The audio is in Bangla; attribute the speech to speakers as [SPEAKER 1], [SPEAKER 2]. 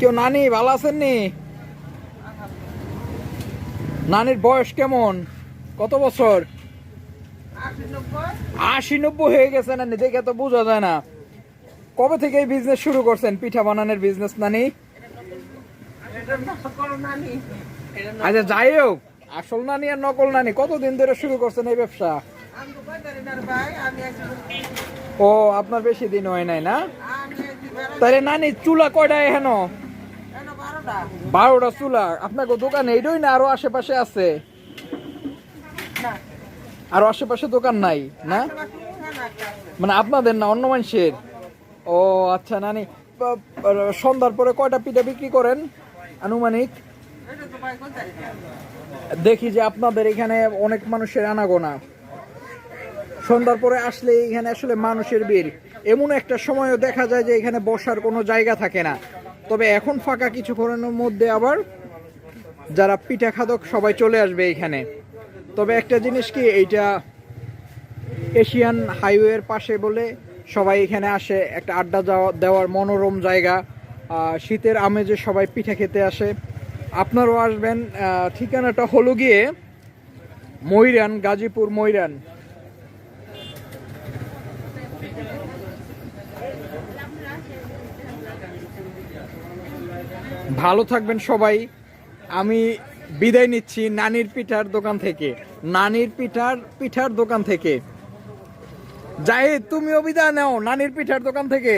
[SPEAKER 1] কেউ নানি, ভালো আছেন নি নানির বয়স কেমন? কত বছর? আশি নব্বই হয়ে গেছে নানি, দেখে তো বোঝা যায় না। কবে থেকে এই বিজনেস শুরু করছেন? পিঠা বানানোর বিজনেস নানি? আচ্ছা যাই হোক, আসল নানি আর নকল নানি, কতদিন ধরে শুরু করছেন এই ব্যবসা? ও, আপনার বেশি দিন হয় নাই না? তাহলে নানি চুলা কয়টা এখানে? বারোটা চুলা। আপনাকে দোকান এইটাই না আরও আশেপাশে আছে? আরও আশেপাশে দোকান নাই না? মানে আপনাদের না অন্য মানুষের? ও আচ্ছা নানি সন্ধ্যার পরে কয়টা পিঠা বিক্রি করেন আনুমানিক? দেখি যে আপনাদের এখানে অনেক মানুষের আনাগোনা। সন্ধ্যার পরে আসলে এখানে আসলে মানুষের ভিড়। এমন একটা সময়ও দেখা যায় যে এখানে বসার কোনো জায়গা থাকে না। তবে এখন ফাঁকা কিছুক্ষণের মধ্যে আবার যারা পিঠা খাদক সবাই চলে আসবে এখানে। তবে একটা জিনিস কি, এইটা এশিয়ান হাইওয়ের পাশে বলে সবাই এখানে আসে, একটা আড্ডা যাওয়া দেওয়ার মনোরম জায়গা। শীতের আমেজে সবাই পিঠা খেতে আসে। আপনারাও আসবেন ঠিকানাটা হলো গিয়ে ময়রান, গাজীপুর ময়রান। ভালো থাকবেন সবাই। আমি বিদায় নিচ্ছি নানির পিঠার দোকান থেকে। নানির পিঠার পিঠার দোকান থেকে। জাহিদ তুমিও বিদায় নাও নানির পিঠার দোকান থেকে।